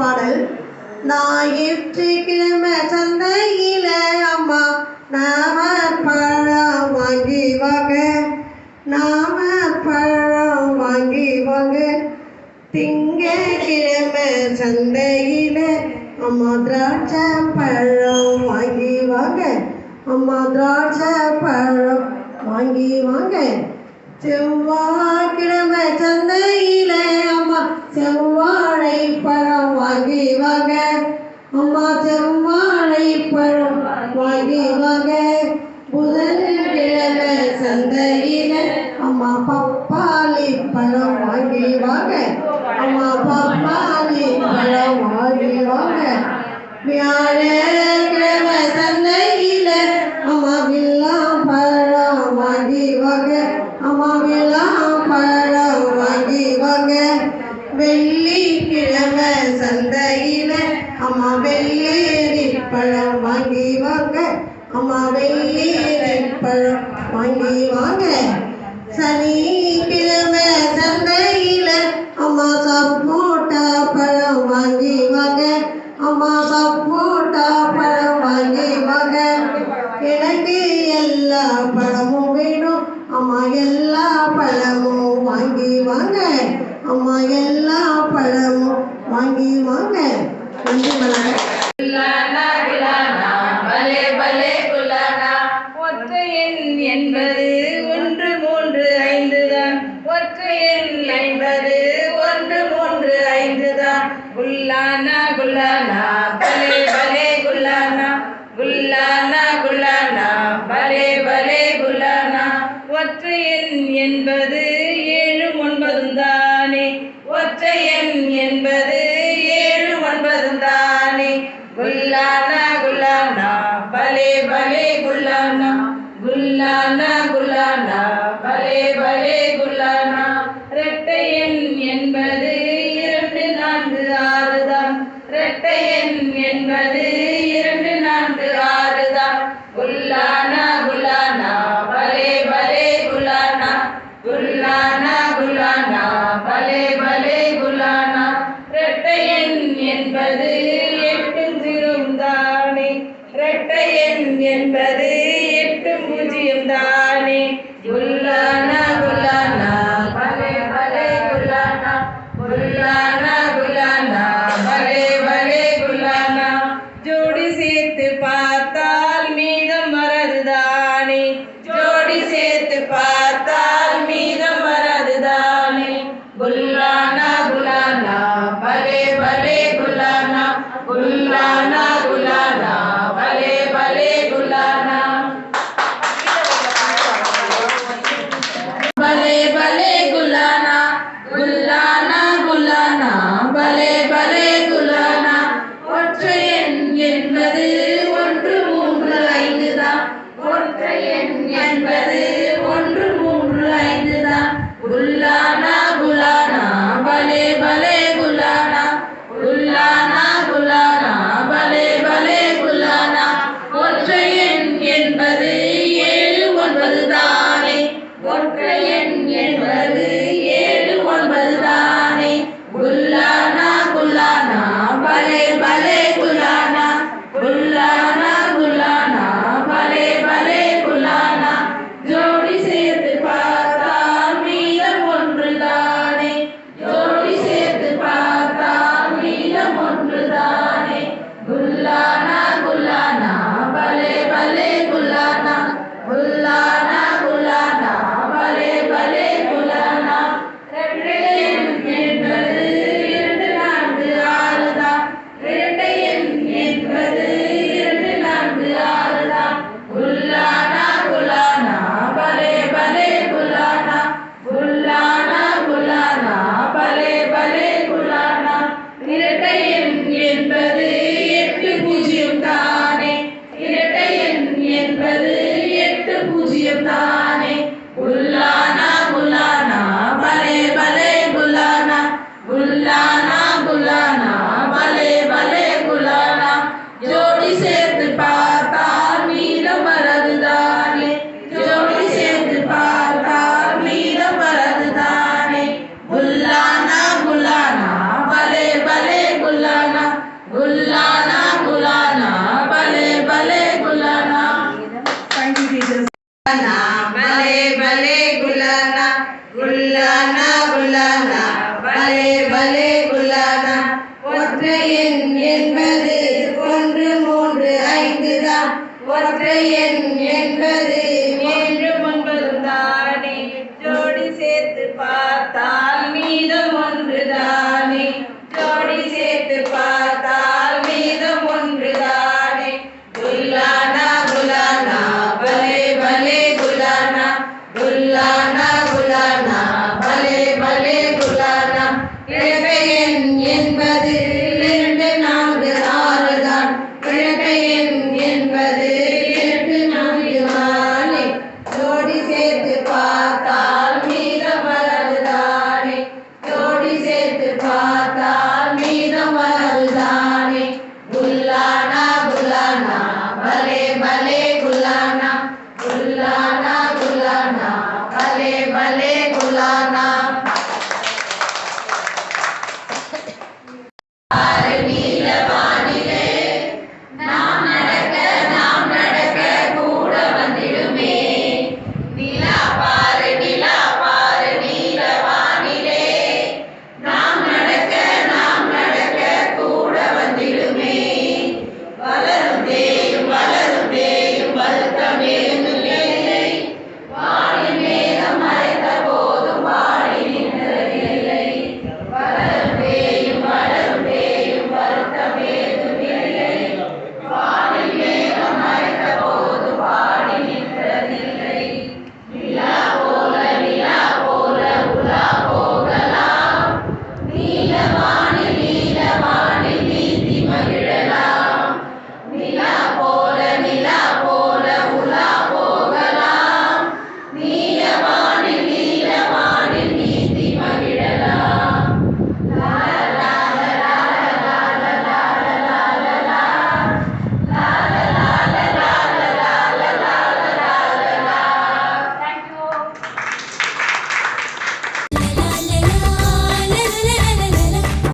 பாடல். ஞாயிற்றுக்கிழமை சந்தையில அம்மா நாம பழம் வாங்கி வாங்க. நாம பழம் வாங்கி வாங்க. திங்கக்கிழமை சந்தையில அம்மா திராட்சை பழம் வாங்கி வாங்க. அம்மா திராட்சை பழம் வாங்கி வாங்க. செவ்வாய்க்கிழமை சந்தையில அம்மா செவ்வாழை பழம் வாகி வாக அம்மா செவ்வாழை பழம். வாகி வாக புதன் புதன்கிழமை சந்தையில அம்மா பப்பாளி பழம் வாங்கி வாங்க அம்மா பப்பாளி பழம் வாங்கி வாங்க வியாழக்கிழமை சந்தையில அம்மா வில்லாம் பழம் வாங்கி வாங்க அம்மா வில்லாம் பழம் வாங்கி வாங்க வெள்ளி சந்தையில அம்மா வெள்ளேரி பழம் வாங்கி வாங்க அம்மா வெள்ளேரி வாங்கி வாங்க. சனி கிழமை சந்தையில அம்மா சப்போட்டா பழம் வாங்கி வாங்க. அம்மா சப்போட்டா பழம் வாங்கி வாங்க. எனக்கு எல்லா பழமும் வேணும். அம்மா எல்லா பழமும் வாங்கி வாங்க. அம்மா எல்லா la